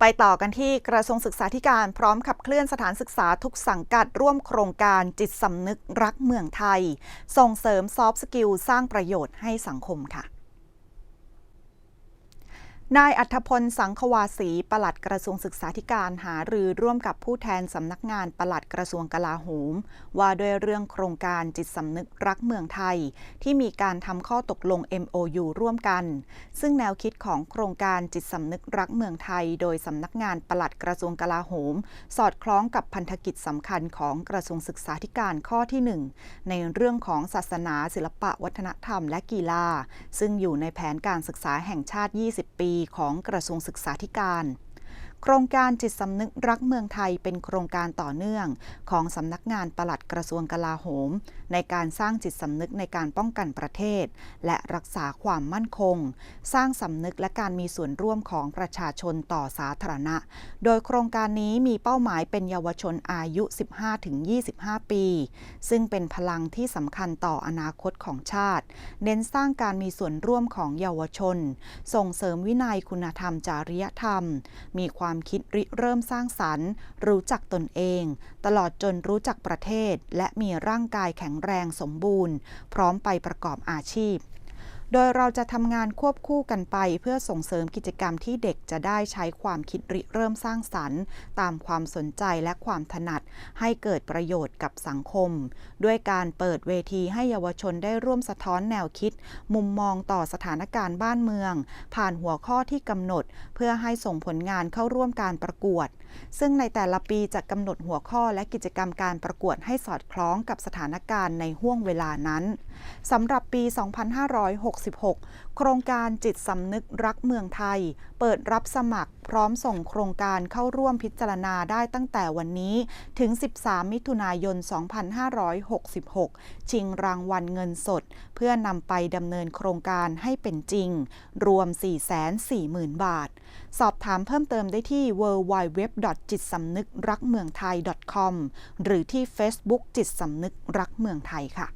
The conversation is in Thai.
ไปต่อกันที่กระทรวงศึกษาธิการพร้อมขับเคลื่อนสถานศึกษาทุกสังกัดร่วมโครงการจิตสำนึกรักเมืองไทย ส่งเสริมซอฟต์สกิลสร้างประโยชน์ให้สังคมค่ะ นายอัธพลสังควาสีปลัดกระทรวงศึกษาธิการหารือร่วมกับผู้แทนสำนักงานปลัดกระทรวงกลาโหม ว่าด้วยเรื่องโครงการจิตสำนึกรักเมืองไทย ที่มีการทำข้อตกลง MOU ร่วมกัน ซึ่งแนวคิดของโครงการจิตสำนึกรักเมืองไทย โดยสำนักงานปลัดกระทรวงกลาโหม สอดคล้องกับพันธกิจสำคัญของกระทรวงศึกษาธิการข้อที่ 1 ในเรื่องของศาสนา ศิลปะวัฒนธรรม และกีฬาซึ่งอยู่ในแผนการศึกษาแห่งชาติ 20 ปีของกระทรวงศึกษาธิการ โครงการจิตสำนึกรักเมืองไทยเป็นโครงการต่อเนื่องของสำนักงานปลัดกระทรวงกลาโหม ในการสร้างจิตสำนึกในการป้องกันประเทศ และรักษาความมั่นคง สร้างสำนึกและการมีส่วนร่วมของประชาชนต่อสาธารณะ โดยโครงการนี้มีเป้าหมายเป็นเยาวชนอายุ 15-25 ปี ซึ่งเป็นพลังที่สำคัญต่ออนาคตของชาติ เน้นสร้างการมีส่วนร่วมของเยาวชน ส่งเสริมวินัยคุณธรรมจริยธรรม มีความคิดริเริ่มสร้างสรรค์ รู้จักตนเอง ตลอดจนรู้จักประเทศ และมีร่างกายแข็งแรงสมบูรณ์ พร้อมไปประกอบอาชีพ โดยเราจะทำงานควบคู่กันไป เพื่อส่งเสริมกิจกรรมที่เด็กจะได้ใช้ความคิดริเริ่มสร้างสรรค์ ตามความสนใจและความถนัด ให้เกิดประโยชน์กับสังคม ด้วยการเปิดเวทีให้เยาวชนได้ร่วมสะท้อนแนวคิด มุมมองต่อสถานการณ์บ้านเมือง ผ่านหัวข้อที่กำหนด เพื่อให้ส่งผลงานเข้าร่วมการประกวด ซึ่งในแต่ละปีจะกำหนดหัวข้อและกิจกรรมการประกวดให้สอดคล้องกับสถานการณ์ในห่วงเวลานั้นสำหรับปี 2566 โครงการจิตสำนึกรักเมืองไทย เปิดรับสมัครพร้อมส่งโครงการเข้าร่วมพิจารณาได้ตั้งแต่วันนี้ถึง 13 มิถุนายน 2566 ชิงรางวัลเงินสด เพื่อนำไปดำเนินโครงการให้เป็นจริง รวม 440,000 บาท สอบถามเพิ่มเติมได้ที่ www. จิตสำนึกรักเมืองไทย .com หรือที่ Facebook จิตสำนึกรักเมืองไทยค่ะ